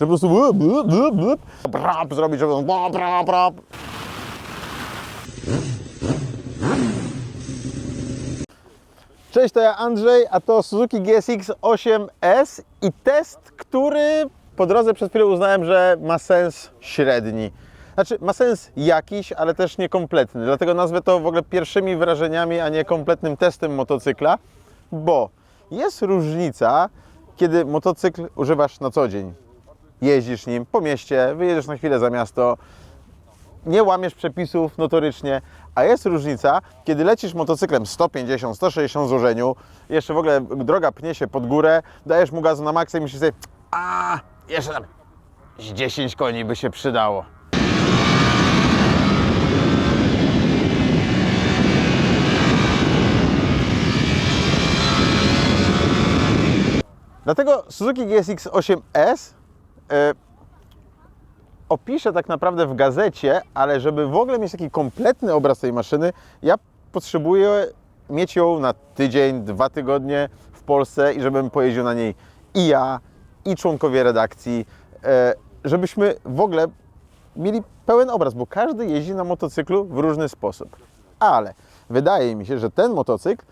że po prostu blup, blup, blup, blup, brap zrobić, żeby brap, brap, brap. Cześć, to ja Andrzej, a to Suzuki GSX 8S i test, który po drodze przed chwilą uznałem, że ma sens średni. Znaczy, ma sens jakiś, ale też niekompletny. Dlatego nazwę to w ogóle pierwszymi wrażeniami, a nie kompletnym testem motocykla, bo jest różnica, kiedy motocykl używasz na co dzień. Jeździsz nim po mieście, wyjedziesz na chwilę za miasto, nie łamiesz przepisów notorycznie, a jest różnica, kiedy lecisz motocyklem 150, 160 w złożeniu, jeszcze w ogóle droga pnie się pod górę, dajesz mu gazu na maksa i myślisz sobie, a jeszcze tam z 10 koni by się przydało. Dlatego Suzuki GSX 8S e, opiszę tak naprawdę w gazecie, ale żeby w ogóle mieć taki kompletny obraz tej maszyny, ja potrzebuję mieć ją na tydzień, dwa tygodnie w Polsce i żebym pojeździł na niej i ja, i członkowie redakcji, e, żebyśmy w ogóle mieli pełen obraz, bo każdy jeździ na motocyklu w różny sposób. Ale wydaje mi się, że ten motocykl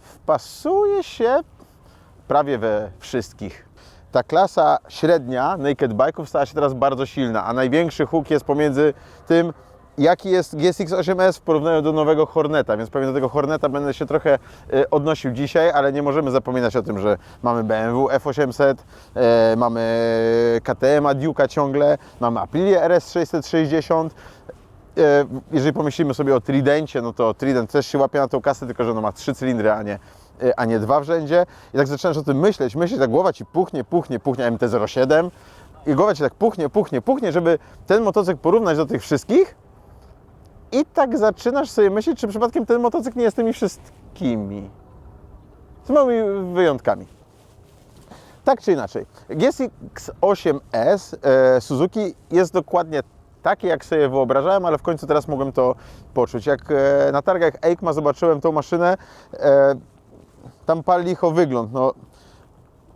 wpasuje się prawie we wszystkich. Ta klasa średnia naked bike'ów stała się teraz bardzo silna, a największy huk jest pomiędzy tym, jaki jest GSX 8S w porównaniu do nowego Horneta, więc pewnie do tego Horneta będę się trochę e, odnosił dzisiaj, ale nie możemy zapominać o tym, że mamy BMW F800, e, mamy KTM Duke'a ciągle, mamy Aprilia RS 660, E, jeżeli pomyślimy sobie o Tridencie, no to Trident też się łapie na tą kasę, tylko że ono ma trzy cylindry, a nie, a nie dwa w rzędzie. I tak zaczynasz o tym myśleć, myśleć, tak głowa Ci puchnie, puchnie, puchnie, MT-07 i głowa Ci tak puchnie, puchnie, puchnie, żeby ten motocykl porównać do tych wszystkich i tak zaczynasz sobie myśleć, czy przypadkiem ten motocykl nie jest tymi wszystkimi. Z małymi wyjątkami. Tak czy inaczej, GSX 8S e, Suzuki jest dokładnie takie, jak sobie wyobrażałem, ale w końcu teraz mogłem to poczuć. Jak e, na targach EICMA zobaczyłem tą maszynę, e, tam pal licho wygląd. No,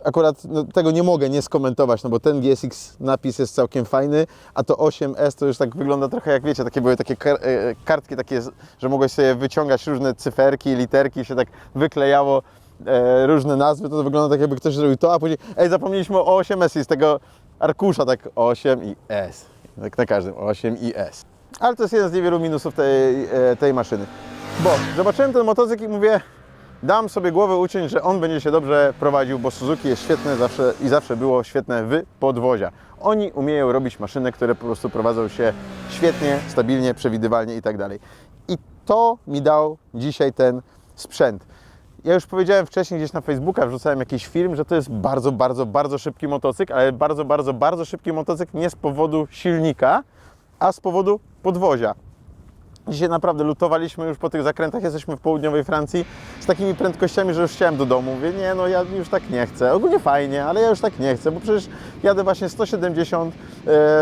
akurat no, tego nie mogę nie skomentować, no bo ten GSX napis jest całkiem fajny, a to 8S to już tak wygląda trochę jak wiecie, takie były takie kar- e, kartki takie, że mogłeś sobie wyciągać różne cyferki, literki, się tak wyklejało e, różne nazwy, to wygląda tak jakby ktoś zrobił to, a później ej, zapomnieliśmy o 8S i z tego arkusza tak 8 i S. Tak na każdym 8 i S. Ale to jest jeden z niewielu minusów tej, e, tej maszyny. Bo zobaczyłem ten motocykl i mówię, dam sobie głowę uciąć, że on będzie się dobrze prowadził, bo Suzuki jest świetne zawsze i zawsze było świetne w podwozia. Oni umieją robić maszyny, które po prostu prowadzą się świetnie, stabilnie, przewidywalnie i tak dalej. I to mi dał dzisiaj ten sprzęt. Ja już powiedziałem wcześniej gdzieś na Facebooka, wrzucałem jakiś film, że to jest bardzo, bardzo, bardzo szybki motocykl, ale bardzo, bardzo, bardzo szybki motocykl nie z powodu silnika, a z powodu podwozia. Dzisiaj naprawdę lutowaliśmy już po tych zakrętach, jesteśmy w południowej Francji z takimi prędkościami, że już chciałem do domu. Mówię, nie no ja już tak nie chcę. Ogólnie fajnie, ale ja już tak nie chcę, bo przecież jadę właśnie 170 e,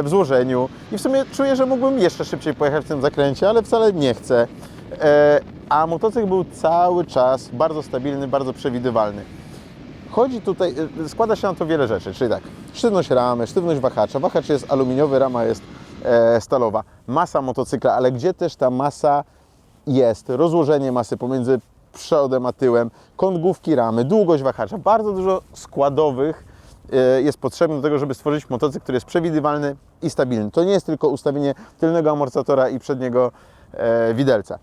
w złożeniu i w sumie czuję, że mógłbym jeszcze szybciej pojechać w tym zakręcie, ale wcale nie chcę. E, a motocykl był cały czas bardzo stabilny, bardzo przewidywalny. Chodzi tutaj, y, składa się na to wiele rzeczy, czyli tak, sztywność ramy, sztywność wahacza, wahacz jest aluminiowy, rama jest e, stalowa, masa motocykla, ale gdzie też ta masa jest, rozłożenie masy pomiędzy przodem a tyłem, kąt główki ramy, długość wahacza, bardzo dużo składowych e, jest potrzebne do tego, żeby stworzyć motocykl, który jest przewidywalny i stabilny. To nie jest tylko ustawienie tylnego amortyzatora i przedniego e, widelca.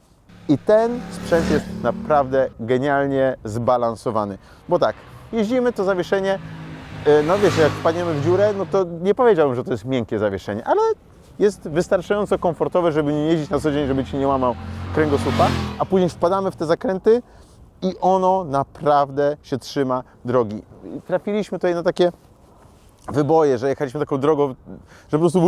I ten sprzęt jest naprawdę genialnie zbalansowany. Bo tak, jeździmy, to zawieszenie, e, no wiecie, jak wpadniemy w dziurę, no to nie powiedziałbym, że to jest miękkie zawieszenie, ale jest wystarczająco komfortowe, żeby nie jeździć na co dzień, żeby Ci nie łamał kręgosłupa, a później wpadamy w te zakręty i ono naprawdę się trzyma drogi. Trafiliśmy tutaj na takie wyboje, że jechaliśmy taką drogą, że po prostu.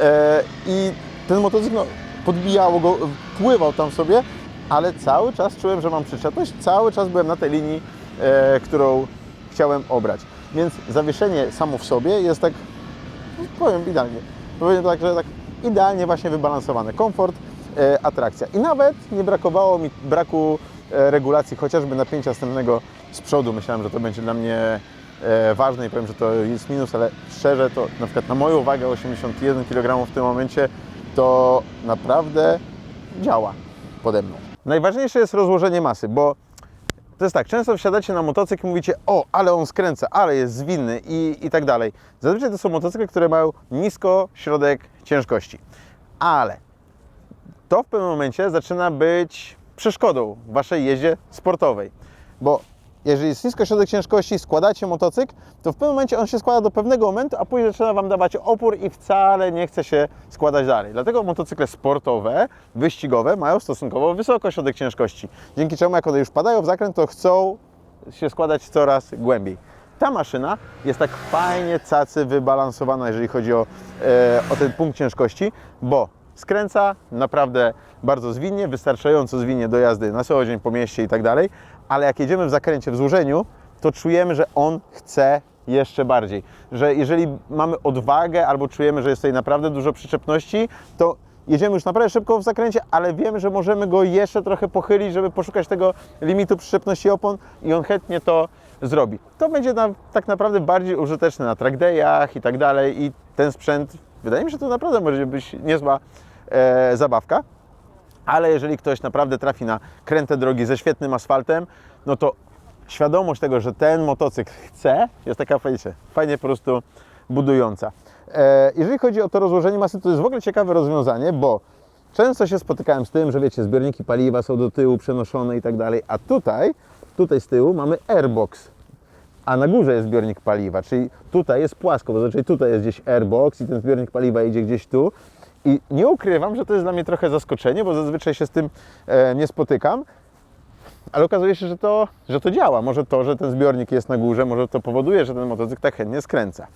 E, i ten motocykl no, podbijało go, pływał tam sobie, ale cały czas czułem, że mam przyczepność, cały czas byłem na tej linii, e, którą chciałem obrać. Więc zawieszenie samo w sobie jest tak, powiem idealnie, powiem tak, że tak idealnie właśnie wybalansowane. Komfort, e, atrakcja. I nawet nie brakowało mi braku e, regulacji chociażby napięcia wstępnego z przodu. Myślałem, że to będzie dla mnie e, ważne i powiem, że to jest minus, ale szczerze to na przykład na moją wagę 81 kg w tym momencie to naprawdę działa pode mną. Najważniejsze jest rozłożenie masy, bo to jest tak, często wsiadacie na motocykl i mówicie, o, ale on skręca, ale jest zwinny i, i tak dalej. Zazwyczaj to są motocykle, które mają nisko środek ciężkości. Ale to w pewnym momencie zaczyna być przeszkodą w Waszej jeździe sportowej. Bo jeżeli jest nisko środek ciężkości, składacie motocykl, to w pewnym momencie on się składa do pewnego momentu, a później zaczyna Wam dawać opór i wcale nie chce się składać dalej. Dlatego motocykle sportowe, wyścigowe mają stosunkowo wysoko środek ciężkości. Dzięki czemu jak one już padają w zakręt, to chcą się składać coraz głębiej. Ta maszyna jest tak fajnie cacy wybalansowana, jeżeli chodzi o, e, o ten punkt ciężkości, bo skręca naprawdę bardzo zwinnie, wystarczająco zwinnie do jazdy na co dzień po mieście i tak dalej, ale jak jedziemy w zakręcie w złożeniu, to czujemy, że on chce jeszcze bardziej. Że jeżeli mamy odwagę albo czujemy, że jest tutaj naprawdę dużo przyczepności, to jedziemy już naprawdę szybko w zakręcie, ale wiemy, że możemy go jeszcze trochę pochylić, żeby poszukać tego limitu przyczepności opon i on chętnie to zrobi. To będzie nam tak naprawdę bardziej użyteczne na track dayach i tak dalej i ten sprzęt, wydaje mi się, że to naprawdę może być niezła e, zabawka. Ale jeżeli ktoś naprawdę trafi na kręte drogi ze świetnym asfaltem, no to świadomość tego, że ten motocykl chce, jest taka fajnie, fajnie po prostu budująca. E, jeżeli chodzi o to rozłożenie masy, to jest w ogóle ciekawe rozwiązanie, bo często się spotykałem z tym, że wiecie, zbiorniki paliwa są do tyłu przenoszone i tak dalej, a tutaj, tutaj z tyłu mamy airbox, a na górze jest zbiornik paliwa, czyli tutaj jest płasko, bo zazwyczaj tutaj jest gdzieś airbox i ten zbiornik paliwa idzie gdzieś tu. I nie ukrywam, że to jest dla mnie trochę zaskoczenie, bo zazwyczaj się z tym e, nie spotykam, ale okazuje się, że to, że to działa. Może to, że ten zbiornik jest na górze, może to powoduje, że ten motocykl tak chętnie skręca.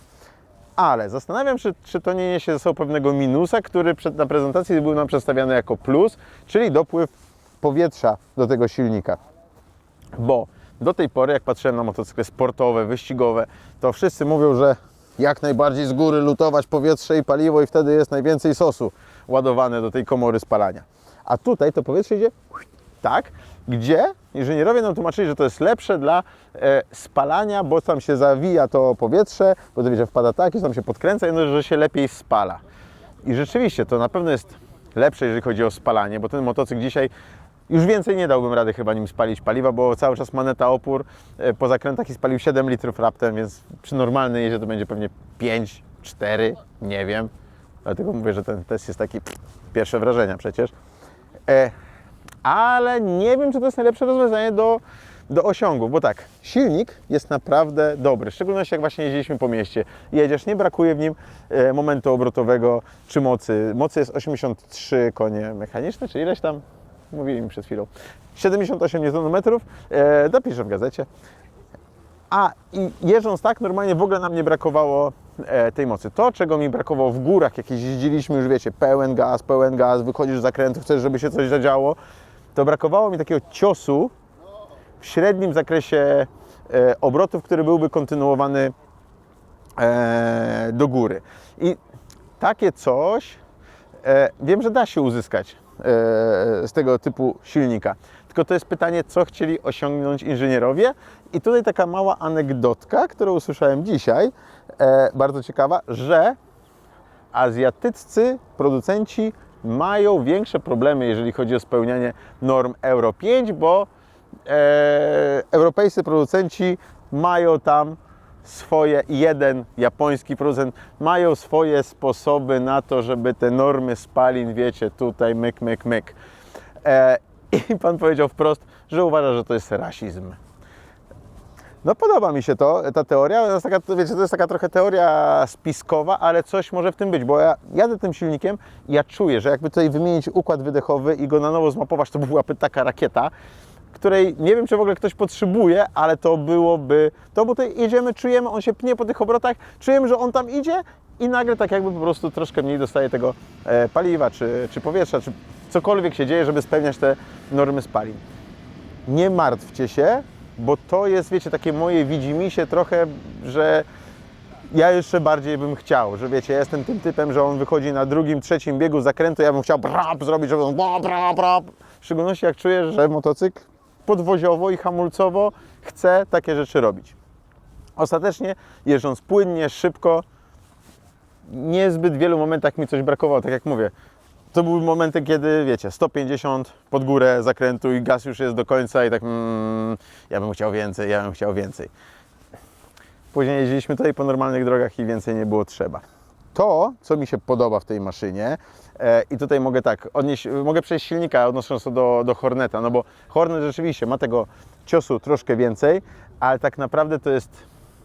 Ale zastanawiam się, czy to nie niesie ze sobą pewnego minusa, który przed, na prezentacji był nam przedstawiany jako plus, czyli dopływ powietrza do tego silnika. Bo do tej pory, jak patrzyłem na motocykle sportowe, wyścigowe, to wszyscy mówią, że jak najbardziej z góry lutować powietrze i paliwo i wtedy jest najwięcej sosu ładowane do tej komory spalania. A tutaj to powietrze idzie tak, gdzie inżynierowie nam tłumaczyli, że to jest lepsze dla e, spalania, bo tam się zawija to powietrze, bo to wiecie, wpada tak i tam się podkręca i no, że się lepiej spala. I rzeczywiście to na pewno jest lepsze, jeżeli chodzi o spalanie, bo ten motocykl dzisiaj już więcej nie dałbym rady chyba nim spalić paliwa, bo cały czas maneta opór e, po zakrętach i spalił 7 litrów raptem, więc przy normalnej jeździe to będzie pewnie 5, 4, nie wiem. Dlatego mówię, że ten test jest taki pff, pierwsze wrażenia przecież. E, ale nie wiem, czy to jest najlepsze rozwiązanie do, do osiągu, bo tak, silnik jest naprawdę dobry, w szczególności jak właśnie jeździliśmy po mieście. Jedziesz, nie brakuje w nim e, momentu obrotowego czy mocy. Mocy jest 83 konie mechaniczne, czy ileś tam, mówili mi przed chwilą. 78 Nm, e, napiszę w gazecie. A i jeżdżąc tak, normalnie w ogóle nam nie brakowało e, tej mocy. To, czego mi brakowało w górach, jak jeździliśmy, już wiecie, pełen gaz, pełen gaz, wychodzisz z zakrętu, chcesz, żeby się coś zadziało, to brakowało mi takiego ciosu w średnim zakresie e, obrotów, który byłby kontynuowany e, do góry. I takie coś e, wiem, że da się uzyskać z tego typu silnika. Tylko to jest pytanie, co chcieli osiągnąć inżynierowie. I tutaj taka mała anegdotka, którą usłyszałem dzisiaj, e, bardzo ciekawa, że azjatyccy producenci mają większe problemy, jeżeli chodzi o spełnianie norm Euro 5, bo e, europejscy producenci mają tam swoje, jeden japoński producent, mają swoje sposoby na to, żeby te normy spalin, wiecie, tutaj myk, myk, myk. E, I pan powiedział wprost, że uważa, że to jest rasizm. No podoba mi się to, ta teoria. To jest taka, wiecie, to jest taka trochę teoria spiskowa, ale coś może w tym być, bo ja jadę tym silnikiem ja czuję, że jakby tutaj wymienić układ wydechowy i go na nowo zmapować, to byłaby taka rakieta, której nie wiem, czy w ogóle ktoś potrzebuje, ale to byłoby, to bo tutaj jedziemy, czujemy, on się pnie po tych obrotach, czujemy, że on tam idzie i nagle tak jakby po prostu troszkę mniej dostaje tego e, paliwa, czy, czy powietrza, czy cokolwiek się dzieje, żeby spełniać te normy spalin nie martwcie się, bo to jest, wiecie, takie moje widzimisię trochę, że ja jeszcze bardziej bym chciał, że wiecie, ja jestem tym typem, że on wychodzi na drugim, trzecim biegu zakrętu, ja bym chciał brap zrobić, żeby on brap, brap, brap. W szczególności jak czuję, że motocykl podwoziowo i hamulcowo chce takie rzeczy robić. Ostatecznie jeżdżąc płynnie, szybko, niezbyt wielu momentach mi coś brakowało, tak jak mówię. To były momenty, kiedy wiecie, 150 pod górę zakrętu i gaz już jest do końca i tak mm, ja bym chciał więcej, ja bym chciał więcej. Później jeździliśmy tutaj po normalnych drogach i więcej nie było trzeba. To, co mi się podoba w tej maszynie, e, i tutaj mogę tak, odnieść, mogę przejść silnika odnosząc się do, do Horneta, no bo Hornet rzeczywiście ma tego ciosu troszkę więcej, ale tak naprawdę to jest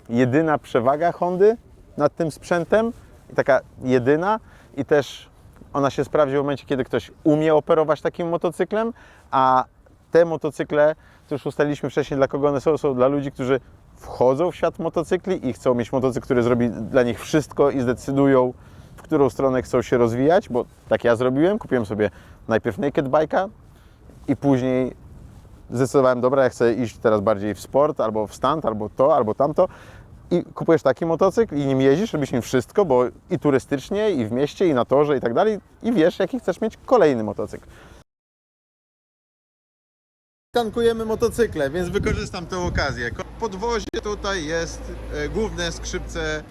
jedyna przewaga Hondy nad tym sprzętem taka jedyna i też ona się sprawdzi w momencie, kiedy ktoś umie operować takim motocyklem, a te motocykle, to już ustaliliśmy wcześniej, dla kogo one są, są dla ludzi, którzy wchodzą w świat motocykli i chcą mieć motocykl, który zrobi dla nich wszystko i zdecydują, w którą stronę chcą się rozwijać, bo tak ja zrobiłem, kupiłem sobie najpierw naked bike'a i później zdecydowałem, dobra, ja chcę iść teraz bardziej w sport, albo w stand, albo to, albo tamto. I kupujesz taki motocykl i nim jeździsz, robisz nim wszystko, bo i turystycznie, i w mieście, i na torze, i tak dalej. I wiesz, jaki chcesz mieć kolejny motocykl. Tankujemy motocykle, więc wykorzystam tę okazję. Podwozie tutaj jest e, główne skrzypce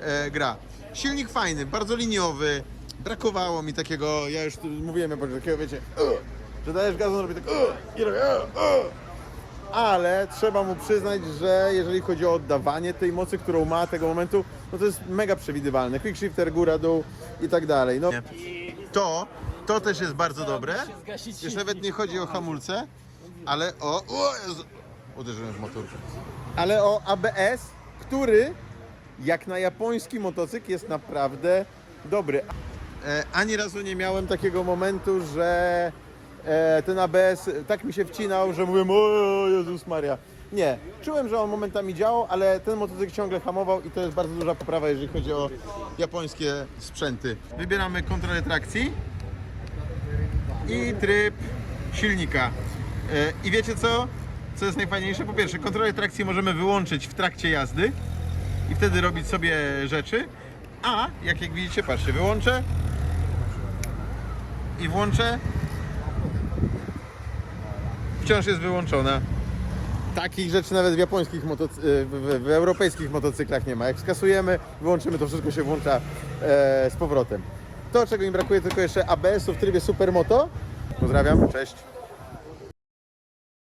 e, gra. Silnik fajny, bardzo liniowy. Brakowało mi takiego, ja już tu mówiłem, ja takiego wiecie, uh, że dajesz gaz, on robi tak uh, i robi uh, uh. Ale trzeba mu przyznać, że jeżeli chodzi o oddawanie tej mocy, którą ma tego momentu, no to jest mega przewidywalne. Quick shifter, góra, dół i tak dalej. No, to, to też jest bardzo dobre. Już nawet nie chodzi o hamulce, ale o... o Jezu, uderzyłem w motorkę. Ale o ABS, który jak na japoński motocykl jest naprawdę dobry. E, ani razu nie miałem takiego momentu, że e, ten ABS tak mi się wcinał, że mówiłem o Jezus Maria. Nie, czułem, że on momentami działał, ale ten motocykl ciągle hamował i to jest bardzo duża poprawa, jeżeli chodzi o japońskie sprzęty. Wybieramy kontrolę trakcji i tryb silnika. E, I wiecie co? Co jest najfajniejsze? Po pierwsze, kontrolę trakcji możemy wyłączyć w trakcie jazdy i wtedy robić sobie rzeczy. A jak, jak widzicie, patrzcie, wyłączę i włączę. Wciąż jest wyłączona. Takich rzeczy nawet w japońskich motocy- w, w, europejskich motocyklach nie ma. Jak skasujemy, wyłączymy, to wszystko się włącza e, z powrotem. To, czego im brakuje, tylko jeszcze ABS-u w trybie Supermoto. Pozdrawiam, cześć.